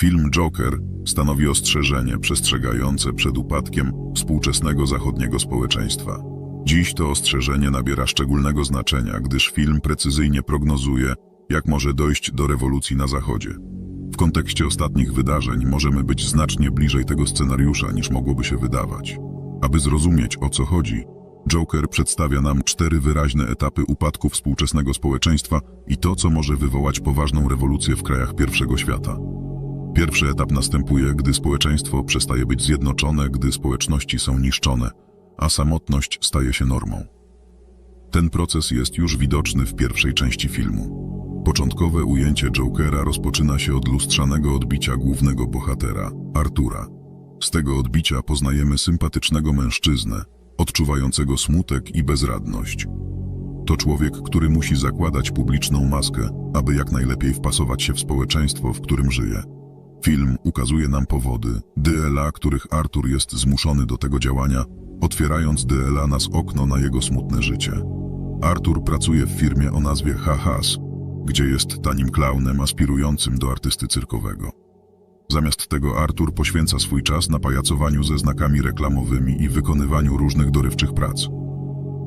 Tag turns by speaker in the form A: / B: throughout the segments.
A: Film Joker stanowi ostrzeżenie przestrzegające przed upadkiem współczesnego zachodniego społeczeństwa. Dziś to ostrzeżenie nabiera szczególnego znaczenia, gdyż film precyzyjnie prognozuje, jak może dojść do rewolucji na Zachodzie. W kontekście ostatnich wydarzeń możemy być znacznie bliżej tego scenariusza niż mogłoby się wydawać. Aby zrozumieć o co chodzi, Joker przedstawia nam cztery wyraźne etapy upadku współczesnego społeczeństwa i to, co może wywołać poważną rewolucję w krajach pierwszego świata. Pierwszy etap następuje, gdy społeczeństwo przestaje być zjednoczone, gdy społeczności są niszczone, a samotność staje się normą. Ten proces jest już widoczny w pierwszej części filmu. Początkowe ujęcie Jokera rozpoczyna się od lustrzanego odbicia głównego bohatera, Artura. Z tego odbicia poznajemy sympatycznego mężczyznę, odczuwającego smutek i bezradność. To człowiek, który musi zakładać publiczną maskę, aby jak najlepiej wpasować się w społeczeństwo, w którym żyje. Film ukazuje nam powody, DLA, których Artur jest zmuszony do tego działania, otwierając DLA nas okno na jego smutne życie. Artur pracuje w firmie o nazwie Hahas, gdzie jest tanim klaunem aspirującym do artysty cyrkowego. Zamiast tego Artur poświęca swój czas na pajacowaniu ze znakami reklamowymi i wykonywaniu różnych dorywczych prac.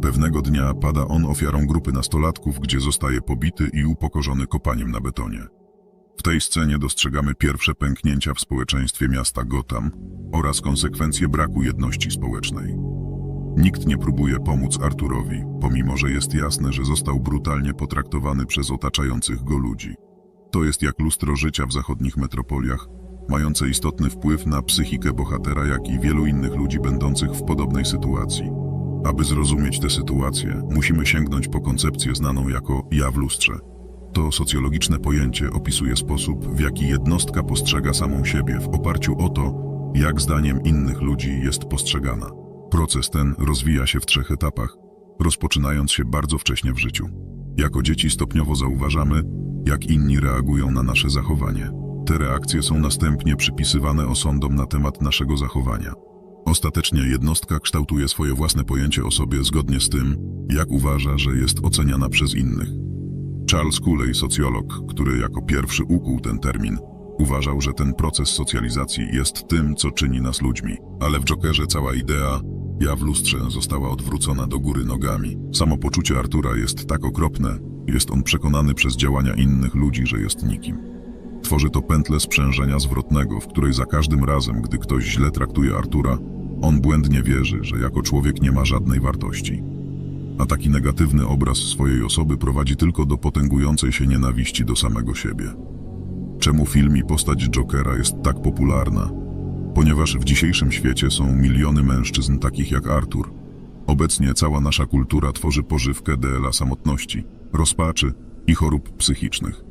A: Pewnego dnia pada on ofiarą grupy nastolatków, gdzie zostaje pobity i upokorzony kopaniem na betonie. W tej scenie dostrzegamy pierwsze pęknięcia w społeczeństwie miasta Gotham oraz konsekwencje braku jedności społecznej. Nikt nie próbuje pomóc Arturowi, pomimo że jest jasne, że został brutalnie potraktowany przez otaczających go ludzi. To jest jak lustro życia w zachodnich metropoliach, mające istotny wpływ na psychikę bohatera, jak i wielu innych ludzi będących w podobnej sytuacji. Aby zrozumieć tę sytuację, musimy sięgnąć po koncepcję znaną jako ja w lustrze. To socjologiczne pojęcie opisuje sposób, w jaki jednostka postrzega samą siebie w oparciu o to, jak zdaniem innych ludzi jest postrzegana. Proces ten rozwija się w trzech etapach, rozpoczynając się bardzo wcześnie w życiu. Jako dzieci stopniowo zauważamy, jak inni reagują na nasze zachowanie. Te reakcje są następnie przypisywane osądom na temat naszego zachowania. Ostatecznie jednostka kształtuje swoje własne pojęcie o sobie zgodnie z tym, jak uważa, że jest oceniana przez innych. Charles Cooley, socjolog, który jako pierwszy ukuł ten termin, uważał, że ten proces socjalizacji jest tym, co czyni nas ludźmi. Ale w Jokerze cała idea ja w lustrze została odwrócona do góry nogami. Samopoczucie Artura jest tak okropne, jest on przekonany przez działania innych ludzi, że jest nikim. Tworzy to pętlę sprzężenia zwrotnego, w której za każdym razem, gdy ktoś źle traktuje Artura, on błędnie wierzy, że jako człowiek nie ma żadnej wartości. A taki negatywny obraz swojej osoby prowadzi tylko do potęgującej się nienawiści do samego siebie. Czemu film i postać Jokera jest tak popularna? Ponieważ w dzisiejszym świecie są miliony mężczyzn takich jak Artur. Obecnie cała nasza kultura tworzy pożywkę dla samotności, rozpaczy i chorób psychicznych.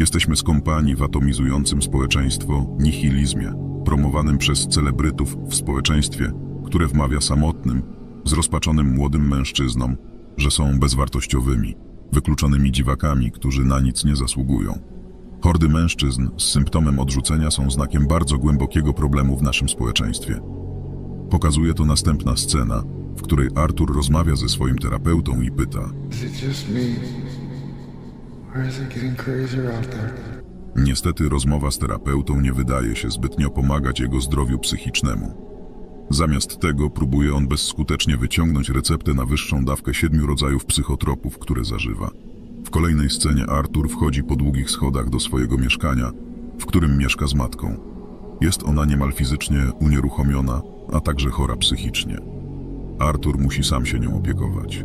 A: Jesteśmy skąpani w atomizującym społeczeństwo nihilizmie, promowanym przez celebrytów w społeczeństwie, które wmawia samotnym, zrozpaczonym młodym mężczyznom, że są bezwartościowymi, wykluczonymi dziwakami, którzy na nic nie zasługują. Hordy mężczyzn z symptomem odrzucenia są znakiem bardzo głębokiego problemu w naszym społeczeństwie. Pokazuje to następna scena, w której Artur rozmawia ze swoim terapeutą i pyta? Niestety rozmowa z terapeutą nie wydaje się zbytnio pomagać jego zdrowiu psychicznemu. Zamiast tego próbuje on bezskutecznie wyciągnąć receptę na wyższą dawkę siedmiu rodzajów psychotropów, które zażywa. W kolejnej scenie Artur wchodzi po długich schodach do swojego mieszkania, w którym mieszka z matką. Jest ona niemal fizycznie unieruchomiona, a także chora psychicznie. Artur musi sam się nią opiekować.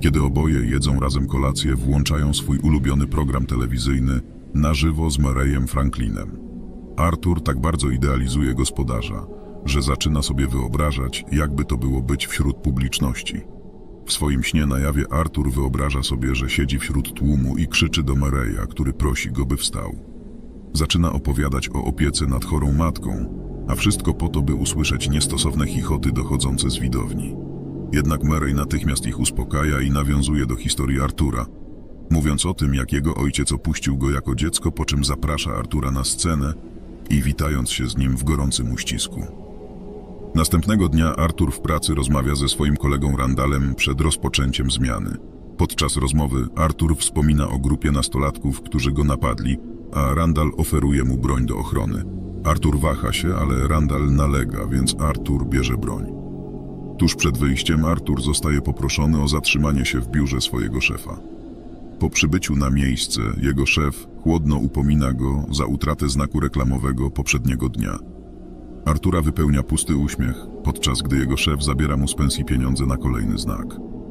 A: Kiedy oboje jedzą razem kolację, włączają swój ulubiony program telewizyjny na żywo z Murrayem Franklinem. Artur tak bardzo idealizuje gospodarza, że zaczyna sobie wyobrażać, jakby to było być wśród publiczności. W swoim śnie na jawie Artur wyobraża sobie, że siedzi wśród tłumu i krzyczy do Murraya, który prosi go, by wstał. Zaczyna opowiadać o opiece nad chorą matką, a wszystko po to, by usłyszeć niestosowne chichoty dochodzące z widowni. Jednak Murray natychmiast ich uspokaja i nawiązuje do historii Artura, mówiąc o tym, jak jego ojciec opuścił go jako dziecko, po czym zaprasza Artura na scenę i witając się z nim w gorącym uścisku. Następnego dnia Artur w pracy rozmawia ze swoim kolegą Randalem przed rozpoczęciem zmiany. Podczas rozmowy Artur wspomina o grupie nastolatków, którzy go napadli, a Randall oferuje mu broń do ochrony. Artur waha się, ale Randall nalega, więc Artur bierze broń. Tuż przed wyjściem Artur zostaje poproszony o zatrzymanie się w biurze swojego szefa. Po przybyciu na miejsce jego szef chłodno upomina go za utratę znaku reklamowego poprzedniego dnia. Artura wypełnia pusty uśmiech, podczas gdy jego szef zabiera mu z pensji pieniądze na kolejny znak.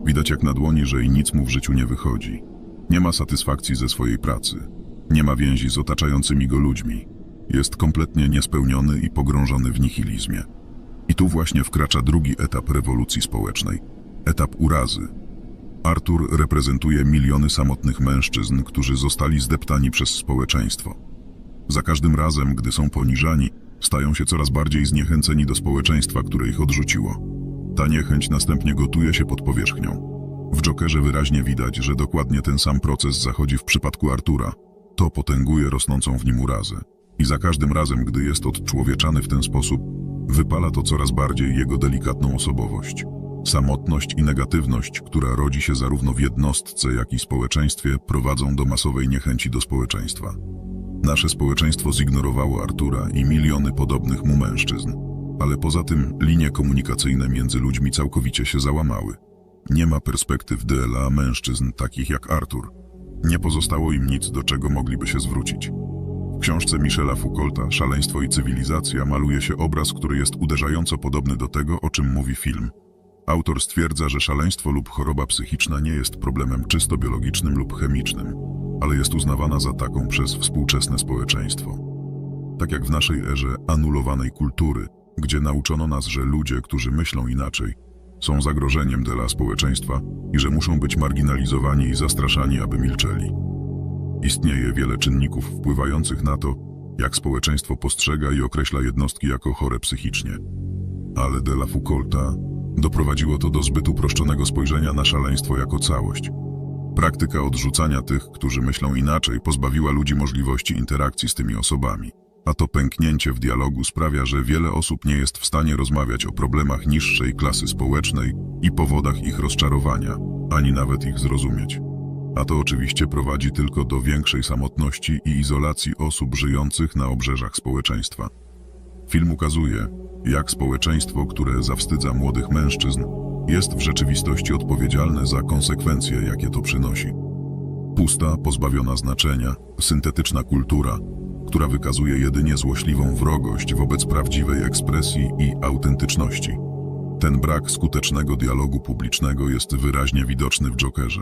A: Widać jak na dłoni, że i nic mu w życiu nie wychodzi. Nie ma satysfakcji ze swojej pracy. Nie ma więzi z otaczającymi go ludźmi. Jest kompletnie niespełniony i pogrążony w nihilizmie. I tu właśnie wkracza drugi etap rewolucji społecznej etap urazy. Artur reprezentuje miliony samotnych mężczyzn, którzy zostali zdeptani przez społeczeństwo. Za każdym razem, gdy są poniżani, stają się coraz bardziej zniechęceni do społeczeństwa, które ich odrzuciło. Ta niechęć następnie gotuje się pod powierzchnią. W Jokerze wyraźnie widać, że dokładnie ten sam proces zachodzi w przypadku Artura. To potęguje rosnącą w nim urazę. I za każdym razem, gdy jest odczłowieczany w ten sposób, wypala to coraz bardziej jego delikatną osobowość. Samotność i negatywność, która rodzi się zarówno w jednostce, jak i społeczeństwie, prowadzą do masowej niechęci do społeczeństwa. Nasze społeczeństwo zignorowało Artura i miliony podobnych mu mężczyzn. Ale poza tym linie komunikacyjne między ludźmi całkowicie się załamały. Nie ma perspektyw dla mężczyzn takich jak Artur. Nie pozostało im nic, do czego mogliby się zwrócić. W książce Michela Foucaulta Szaleństwo i cywilizacja maluje się obraz, który jest uderzająco podobny do tego, o czym mówi film. Autor stwierdza, że szaleństwo lub choroba psychiczna nie jest problemem czysto biologicznym lub chemicznym, ale jest uznawana za taką przez współczesne społeczeństwo. Tak jak w naszej erze anulowanej kultury, gdzie nauczono nas, że ludzie, którzy myślą inaczej, są zagrożeniem dla społeczeństwa i że muszą być marginalizowani i zastraszani, aby milczeli. Istnieje wiele czynników wpływających na to, jak społeczeństwo postrzega i określa jednostki jako chore psychicznie. Ale de la Foucaulta doprowadziło to do zbyt uproszczonego spojrzenia na szaleństwo jako całość. Praktyka odrzucania tych, którzy myślą inaczej, pozbawiła ludzi możliwości interakcji z tymi osobami. A to pęknięcie w dialogu sprawia, że wiele osób nie jest w stanie rozmawiać o problemach niższej klasy społecznej i powodach ich rozczarowania, ani nawet ich zrozumieć. A to oczywiście prowadzi tylko do większej samotności i izolacji osób żyjących na obrzeżach społeczeństwa. Film ukazuje, jak społeczeństwo, które zawstydza młodych mężczyzn, jest w rzeczywistości odpowiedzialne za konsekwencje, jakie to przynosi. Pusta, pozbawiona znaczenia, syntetyczna kultura, która wykazuje jedynie złośliwą wrogość wobec prawdziwej ekspresji i autentyczności. Ten brak skutecznego dialogu publicznego jest wyraźnie widoczny w Jokerze.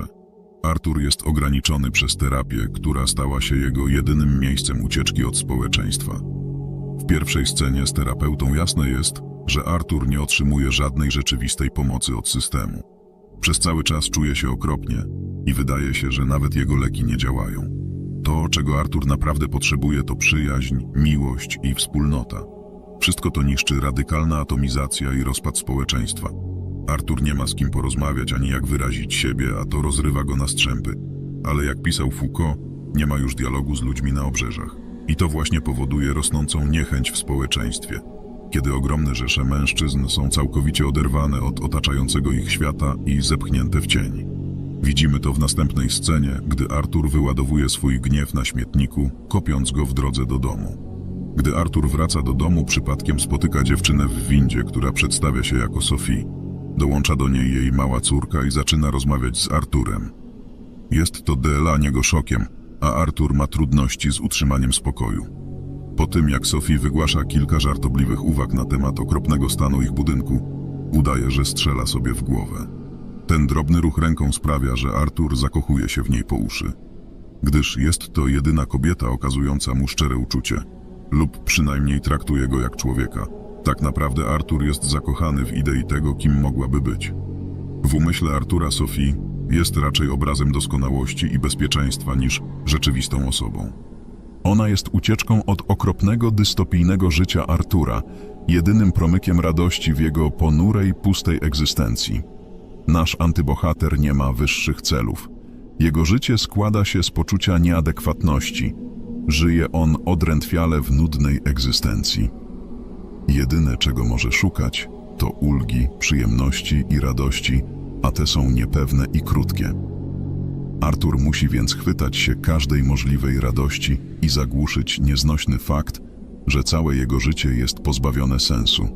A: Artur jest ograniczony przez terapię, która stała się jego jedynym miejscem ucieczki od społeczeństwa. W pierwszej scenie z terapeutą jasne jest, że Artur nie otrzymuje żadnej rzeczywistej pomocy od systemu. Przez cały czas czuje się okropnie i wydaje się, że nawet jego leki nie działają. To, czego Artur naprawdę potrzebuje, to przyjaźń, miłość i wspólnota. Wszystko to niszczy radykalna atomizacja i rozpad społeczeństwa. Artur nie ma z kim porozmawiać ani jak wyrazić siebie, a to rozrywa go na strzępy. Ale jak pisał Foucault, nie ma już dialogu z ludźmi na obrzeżach. I to właśnie powoduje rosnącą niechęć w społeczeństwie. Kiedy ogromne rzesze mężczyzn są całkowicie oderwane od otaczającego ich świata i zepchnięte w cień. Widzimy to w następnej scenie, gdy Artur wyładowuje swój gniew na śmietniku, kopiąc go w drodze do domu. Gdy Artur wraca do domu, przypadkiem spotyka dziewczynę w windzie, która przedstawia się jako Sophie. Dołącza do niej jej mała córka i zaczyna rozmawiać z Arturem. Jest to dla niego szokiem, a Artur ma trudności z utrzymaniem spokoju. Po tym, jak Sophie wygłasza kilka żartobliwych uwag na temat okropnego stanu ich budynku, udaje, że strzela sobie w głowę. Ten drobny ruch ręką sprawia, że Artur zakochuje się w niej po uszy. Gdyż jest to jedyna kobieta okazująca mu szczere uczucie, lub przynajmniej traktuje go jak człowieka. Tak naprawdę Artur jest zakochany w idei tego, kim mogłaby być. W umyśle Artura Sophie jest raczej obrazem doskonałości i bezpieczeństwa niż rzeczywistą osobą. Ona jest ucieczką od okropnego, dystopijnego życia Artura, jedynym promykiem radości w jego ponurej, pustej egzystencji. Nasz antybohater nie ma wyższych celów. Jego życie składa się z poczucia nieadekwatności. Żyje on odrętwiale w nudnej egzystencji. Jedyne, czego może szukać, to ulgi, przyjemności i radości, a te są niepewne i krótkie. Artur musi więc chwytać się każdej możliwej radości i zagłuszyć nieznośny fakt, że całe jego życie jest pozbawione sensu.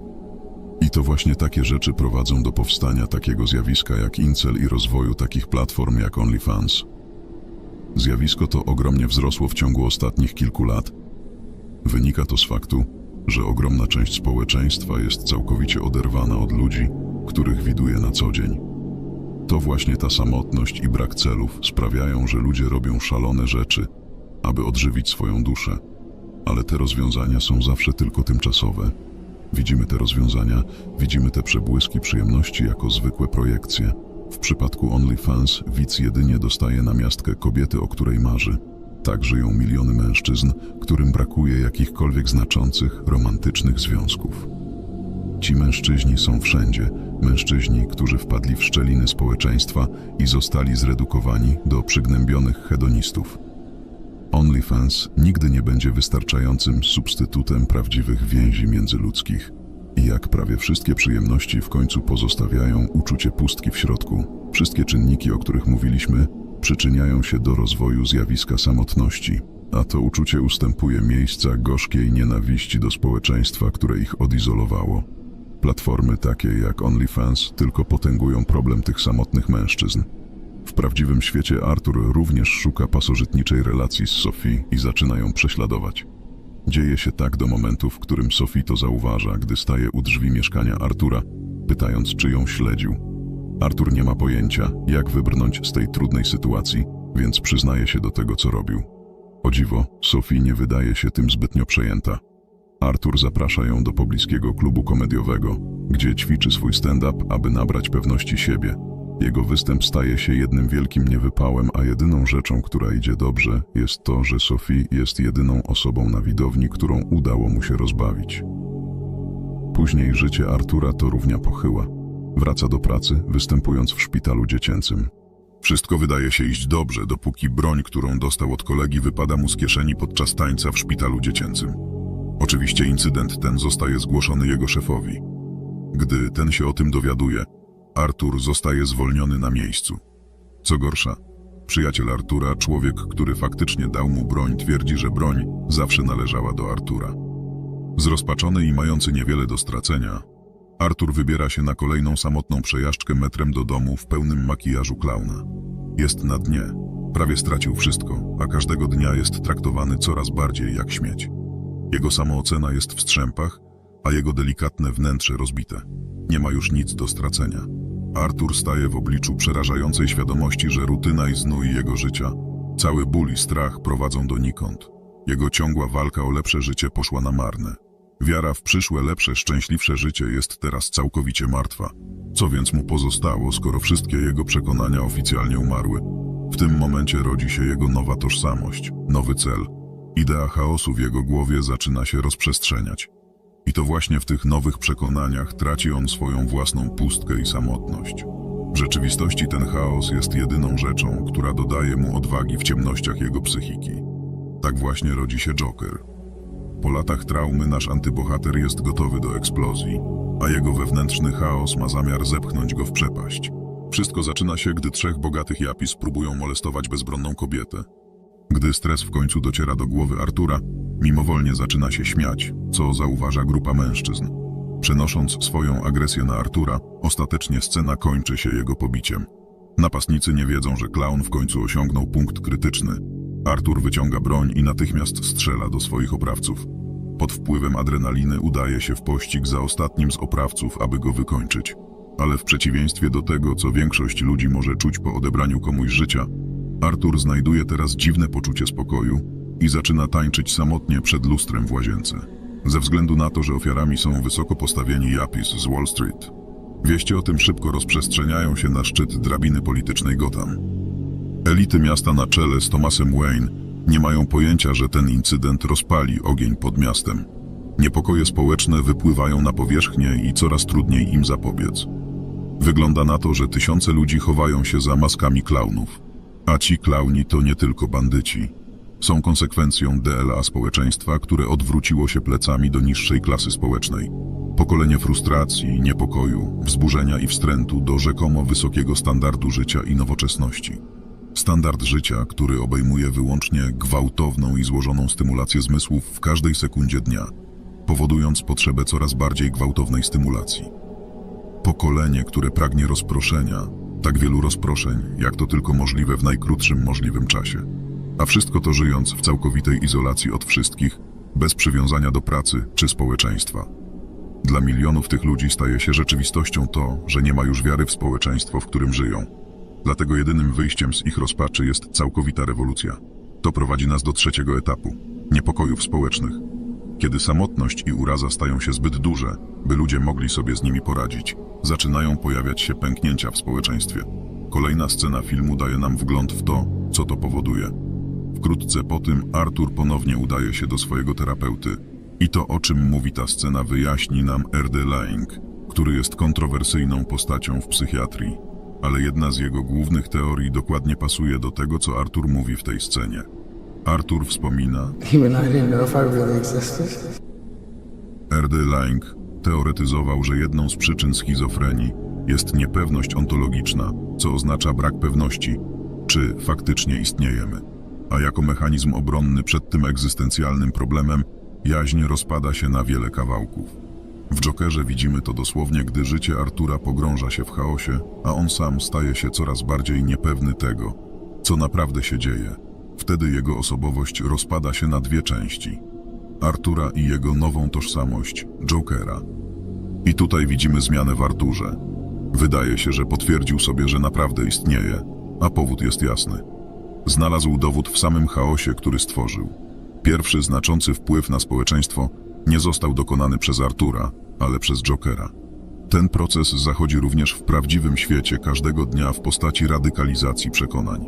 A: I to właśnie takie rzeczy prowadzą do powstania takiego zjawiska jak incel i rozwoju takich platform jak OnlyFans. Zjawisko to ogromnie wzrosło w ciągu ostatnich kilku lat. Wynika to z faktu, że ogromna część społeczeństwa jest całkowicie oderwana od ludzi, których widuje na co dzień. To właśnie ta samotność i brak celów sprawiają, że ludzie robią szalone rzeczy, aby odżywić swoją duszę. Ale te rozwiązania są zawsze tylko tymczasowe. Widzimy te rozwiązania, widzimy te przebłyski przyjemności jako zwykłe projekcje. W przypadku OnlyFans widz jedynie dostaje na miastkę kobiety, o której marzy. Tak żyją miliony mężczyzn, którym brakuje jakichkolwiek znaczących, romantycznych związków. Ci mężczyźni są wszędzie, mężczyźni, którzy wpadli w szczeliny społeczeństwa i zostali zredukowani do przygnębionych hedonistów. OnlyFans nigdy nie będzie wystarczającym substytutem prawdziwych więzi międzyludzkich. I jak prawie wszystkie przyjemności w końcu pozostawiają uczucie pustki w środku, wszystkie czynniki, o których mówiliśmy, przyczyniają się do rozwoju zjawiska samotności, a to uczucie ustępuje miejsca gorzkiej nienawiści do społeczeństwa, które ich odizolowało. Platformy takie jak OnlyFans tylko potęgują problem tych samotnych mężczyzn. W prawdziwym świecie Arthur również szuka pasożytniczej relacji z Sophie i zaczyna ją prześladować. Dzieje się tak do momentu, w którym Sophie to zauważa, gdy staje u drzwi mieszkania Artura, pytając, czy ją śledził. Artur nie ma pojęcia, jak wybrnąć z tej trudnej sytuacji, więc przyznaje się do tego, co robił. O dziwo, Sophie nie wydaje się tym zbytnio przejęta. Artur zaprasza ją do pobliskiego klubu komediowego, gdzie ćwiczy swój stand-up, aby nabrać pewności siebie. Jego występ staje się jednym wielkim niewypałem, a jedyną rzeczą, która idzie dobrze, jest to, że Sophie jest jedyną osobą na widowni, którą udało mu się rozbawić. Później życie Artura to równia pochyła. Wraca do pracy, występując w szpitalu dziecięcym. Wszystko wydaje się iść dobrze, dopóki broń, którą dostał od kolegi, wypada mu z kieszeni podczas tańca w szpitalu dziecięcym. Oczywiście incydent ten zostaje zgłoszony jego szefowi. Gdy ten się o tym dowiaduje, Artur zostaje zwolniony na miejscu. Co gorsza, przyjaciel Artura, człowiek, który faktycznie dał mu broń, twierdzi, że broń zawsze należała do Artura. Zrozpaczony i mający niewiele do stracenia, Artur wybiera się na kolejną samotną przejażdżkę metrem do domu w pełnym makijażu klauna. Jest na dnie, prawie stracił wszystko, a każdego dnia jest traktowany coraz bardziej jak śmieć. Jego samoocena jest w strzępach, a jego delikatne wnętrze rozbite. Nie ma już nic do stracenia. Artur staje w obliczu przerażającej świadomości, że rutyna i znój jego życia, cały ból i strach prowadzą donikąd. Jego ciągła walka o lepsze życie poszła na marne. Wiara w przyszłe, lepsze, szczęśliwsze życie jest teraz całkowicie martwa. Co więc mu pozostało, skoro wszystkie jego przekonania oficjalnie umarły? W tym momencie rodzi się jego nowa tożsamość, nowy cel. Idea chaosu w jego głowie zaczyna się rozprzestrzeniać. I to właśnie w tych nowych przekonaniach traci on swoją własną pustkę i samotność. W rzeczywistości ten chaos jest jedyną rzeczą, która dodaje mu odwagi w ciemnościach jego psychiki. Tak właśnie rodzi się Joker. Po latach traumy nasz antybohater jest gotowy do eksplozji, a jego wewnętrzny chaos ma zamiar zepchnąć go w przepaść. Wszystko zaczyna się, gdy trzech bogatych japis próbują molestować bezbronną kobietę. Gdy stres w końcu dociera do głowy Artura, mimowolnie zaczyna się śmiać, co zauważa grupa mężczyzn. Przenosząc swoją agresję na Artura, ostatecznie scena kończy się jego pobiciem. Napastnicy nie wiedzą, że klaun w końcu osiągnął punkt krytyczny. Artur wyciąga broń i natychmiast strzela do swoich oprawców. Pod wpływem adrenaliny udaje się w pościg za ostatnim z oprawców, aby go wykończyć. Ale w przeciwieństwie do tego, co większość ludzi może czuć po odebraniu komuś życia, Artur znajduje teraz dziwne poczucie spokoju i zaczyna tańczyć samotnie przed lustrem w łazience. Ze względu na to, że ofiarami są wysoko postawieni Japis z Wall Street. Wieści o tym szybko rozprzestrzeniają się na szczyt drabiny politycznej Gotham. Elity miasta na czele z Thomasem Wayne nie mają pojęcia, że ten incydent rozpali ogień pod miastem. Niepokoje społeczne wypływają na powierzchnię i coraz trudniej im zapobiec. Wygląda na to, że tysiące ludzi chowają się za maskami klaunów. A ci klauni to nie tylko bandyci. Są konsekwencją DLA społeczeństwa, które odwróciło się plecami do niższej klasy społecznej. Pokolenie frustracji, niepokoju, wzburzenia i wstrętu do rzekomo wysokiego standardu życia i nowoczesności. Standard życia, który obejmuje wyłącznie gwałtowną i złożoną stymulację zmysłów w każdej sekundzie dnia, powodując potrzebę coraz bardziej gwałtownej stymulacji. Pokolenie, które pragnie rozproszenia, tak wielu rozproszeń, jak to tylko możliwe w najkrótszym możliwym czasie. A wszystko to żyjąc w całkowitej izolacji od wszystkich, bez przywiązania do pracy czy społeczeństwa. Dla milionów tych ludzi staje się rzeczywistością to, że nie ma już wiary w społeczeństwo, w którym żyją. Dlatego jedynym wyjściem z ich rozpaczy jest całkowita rewolucja. To prowadzi nas do trzeciego etapu niepokojów społecznych. Kiedy samotność i uraza stają się zbyt duże, by ludzie mogli sobie z nimi poradzić, zaczynają pojawiać się pęknięcia w społeczeństwie. Kolejna scena filmu daje nam wgląd w to, co to powoduje. Wkrótce po tym Arthur ponownie udaje się do swojego terapeuty. I to, o czym mówi ta scena, wyjaśni nam R.D. Laing, który jest kontrowersyjną postacią w psychiatrii. Ale jedna z jego głównych teorii dokładnie pasuje do tego, co Arthur mówi w tej scenie. Arthur wspomina. R.D. Laing teoretyzował, że jedną z przyczyn schizofrenii jest niepewność ontologiczna, co oznacza brak pewności, czy faktycznie istniejemy. A jako mechanizm obronny przed tym egzystencjalnym problemem, jaźń rozpada się na wiele kawałków. W Jokerze widzimy to dosłownie, gdy życie Artura pogrąża się w chaosie, a on sam staje się coraz bardziej niepewny tego, co naprawdę się dzieje. Wtedy jego osobowość rozpada się na dwie części. Artura i jego nową tożsamość, Jokera. I tutaj widzimy zmianę w Arturze. Wydaje się, że potwierdził sobie, że naprawdę istnieje, a powód jest jasny. Znalazł dowód w samym chaosie, który stworzył. Pierwszy znaczący wpływ na społeczeństwo nie został dokonany przez Artura, ale przez Jokera. Ten proces zachodzi również w prawdziwym świecie każdego dnia w postaci radykalizacji przekonań.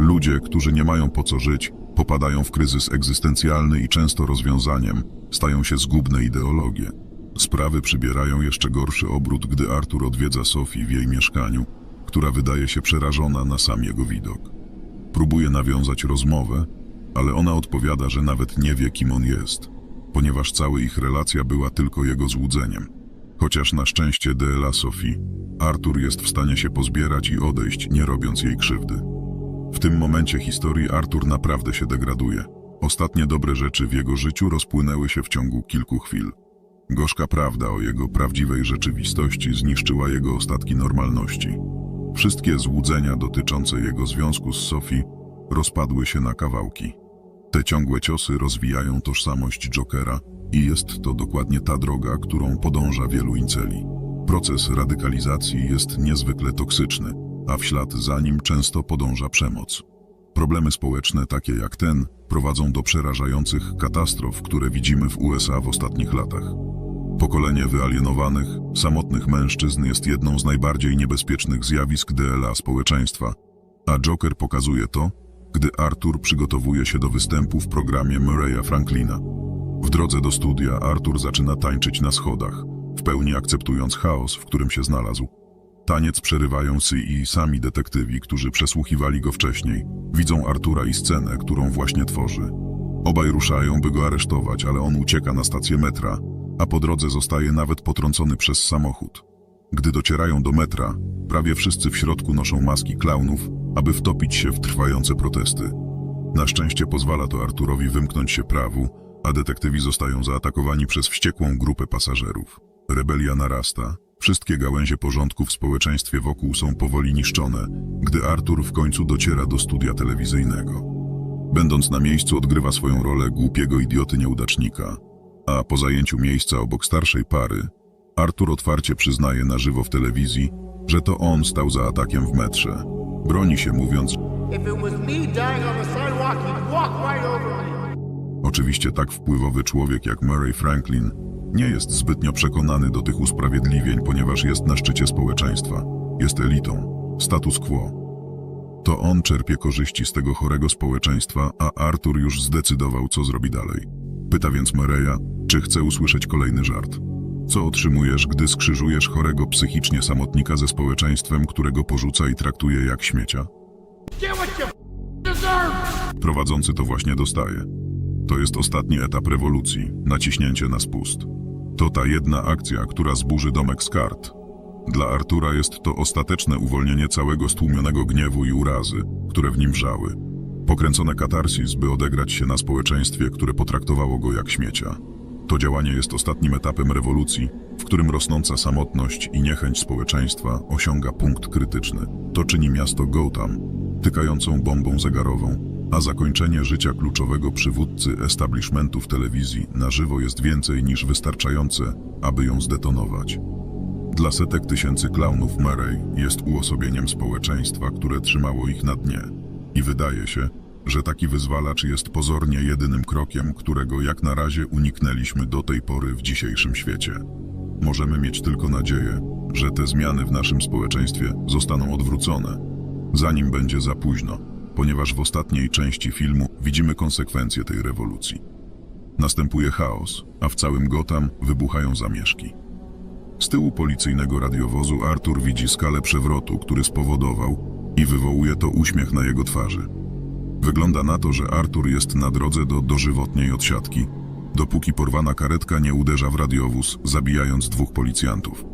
A: Ludzie, którzy nie mają po co żyć, popadają w kryzys egzystencjalny i często rozwiązaniem stają się zgubne ideologie. Sprawy przybierają jeszcze gorszy obrót, gdy Artur odwiedza Sophie w jej mieszkaniu, która wydaje się przerażona na sam jego widok. Próbuje nawiązać rozmowę, ale ona odpowiada, że nawet nie wie, kim on jest, ponieważ cała ich relacja była tylko jego złudzeniem. Chociaż na szczęście dla Sophie, Artur jest w stanie się pozbierać i odejść, nie robiąc jej krzywdy. W tym momencie historii Artur naprawdę się degraduje. Ostatnie dobre rzeczy w jego życiu rozpłynęły się w ciągu kilku chwil. Gorzka prawda o jego prawdziwej rzeczywistości zniszczyła jego ostatki normalności. Wszystkie złudzenia dotyczące jego związku z Sophie rozpadły się na kawałki. Te ciągłe ciosy rozwijają tożsamość Jokera i jest to dokładnie ta droga, którą podąża wielu inceli. Proces radykalizacji jest niezwykle toksyczny, a w ślad za nim często podąża przemoc. Problemy społeczne takie jak ten prowadzą do przerażających katastrof, które widzimy w USA w ostatnich latach. Pokolenie wyalienowanych, samotnych mężczyzn jest jedną z najbardziej niebezpiecznych zjawisk DLA społeczeństwa, a Joker pokazuje to, gdy Arthur przygotowuje się do występu w programie Murraya Franklina. W drodze do studia Arthur zaczyna tańczyć na schodach, w pełni akceptując chaos, w którym się znalazł. Taniec przerywają Sy i sami detektywi, którzy przesłuchiwali go wcześniej. Widzą Artura i scenę, którą właśnie tworzy. Obaj ruszają, by go aresztować, ale on ucieka na stację metra, a po drodze zostaje nawet potrącony przez samochód. Gdy docierają do metra, prawie wszyscy w środku noszą maski klaunów, aby wtopić się w trwające protesty. Na szczęście pozwala to Arturowi wymknąć się prawu, a detektywi zostają zaatakowani przez wściekłą grupę pasażerów. Rebelia narasta, wszystkie gałęzie porządku w społeczeństwie wokół są powoli niszczone, gdy Artur w końcu dociera do studia telewizyjnego. Będąc na miejscu odgrywa swoją rolę głupiego idioty nieudacznika, a po zajęciu miejsca obok starszej pary, Artur otwarcie przyznaje na żywo w telewizji, że to on stał za atakiem w metrze. Broni się mówiąc. Oczywiście tak wpływowy człowiek jak Murray Franklin nie jest zbytnio przekonany do tych usprawiedliwień, ponieważ jest na szczycie społeczeństwa. Jest elitą. Status quo. To on czerpie korzyści z tego chorego społeczeństwa, a Arthur już zdecydował, co zrobi dalej. Pyta więc Murraya, czy chce usłyszeć kolejny żart. Co otrzymujesz, gdy skrzyżujesz chorego psychicznie samotnika ze społeczeństwem, którego porzuca i traktuje jak śmiecia? Prowadzący to właśnie dostaje. To jest ostatni etap rewolucji, naciśnięcie na spust. To ta jedna akcja, która zburzy domek z kart. Dla Artura jest to ostateczne uwolnienie całego stłumionego gniewu i urazy, które w nim wrzały. Pokręcone katarsis, by odegrać się na społeczeństwie, które potraktowało go jak śmiecia. To działanie jest ostatnim etapem rewolucji, w którym rosnąca samotność i niechęć społeczeństwa osiąga punkt krytyczny. To czyni miasto Gotham, tykającą bombą zegarową, a zakończenie życia kluczowego przywódcy establishmentu w telewizji na żywo jest więcej niż wystarczające, aby ją zdetonować. Dla setek tysięcy klaunów Murray jest uosobieniem społeczeństwa, które trzymało ich na dnie. I wydaje się, że taki wyzwalacz jest pozornie jedynym krokiem, którego jak na razie uniknęliśmy do tej pory w dzisiejszym świecie. Możemy mieć tylko nadzieję, że te zmiany w naszym społeczeństwie zostaną odwrócone, zanim będzie za późno, ponieważ w ostatniej części filmu widzimy konsekwencje tej rewolucji. Następuje chaos, a w całym Gotham wybuchają zamieszki. Z tyłu policyjnego radiowozu Arthur widzi skalę przewrotu, który spowodował i wywołuje to uśmiech na jego twarzy. Wygląda na to, że Arthur jest na drodze do dożywotniej odsiadki, dopóki porwana karetka nie uderza w radiowóz, zabijając dwóch policjantów.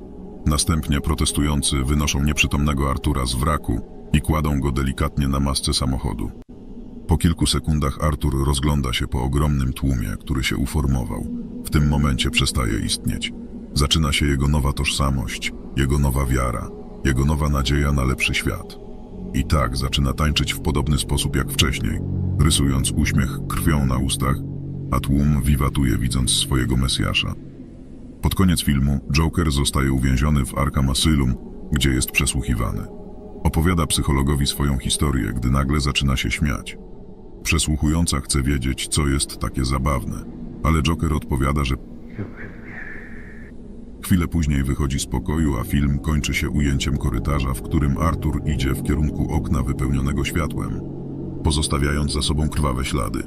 A: Następnie protestujący wynoszą nieprzytomnego Artura z wraku i kładą go delikatnie na masce samochodu. Po kilku sekundach Artur rozgląda się po ogromnym tłumie, który się uformował. W tym momencie przestaje istnieć. Zaczyna się jego nowa tożsamość, jego nowa wiara, jego nowa nadzieja na lepszy świat. I tak zaczyna tańczyć w podobny sposób jak wcześniej, rysując uśmiech krwią na ustach, a tłum wiwatuje widząc swojego Mesjasza. Pod koniec filmu Joker zostaje uwięziony w Arkham Asylum, gdzie jest przesłuchiwany. Opowiada psychologowi swoją historię, gdy nagle zaczyna się śmiać. Przesłuchująca chce wiedzieć, co jest takie zabawne, ale Joker odpowiada, że Chwilę później wychodzi z pokoju, a film kończy się ujęciem korytarza, w którym Arthur idzie w kierunku okna wypełnionego światłem, pozostawiając za sobą krwawe ślady.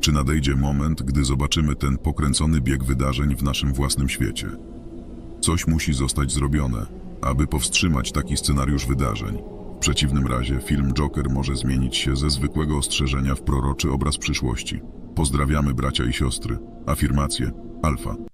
A: Czy nadejdzie moment, gdy zobaczymy ten pokręcony bieg wydarzeń w naszym własnym świecie? Coś musi zostać zrobione, aby powstrzymać taki scenariusz wydarzeń. W przeciwnym razie film Joker może zmienić się ze zwykłego ostrzeżenia w proroczy obraz przyszłości. Pozdrawiamy bracia i siostry. Afirmacje. Alfa.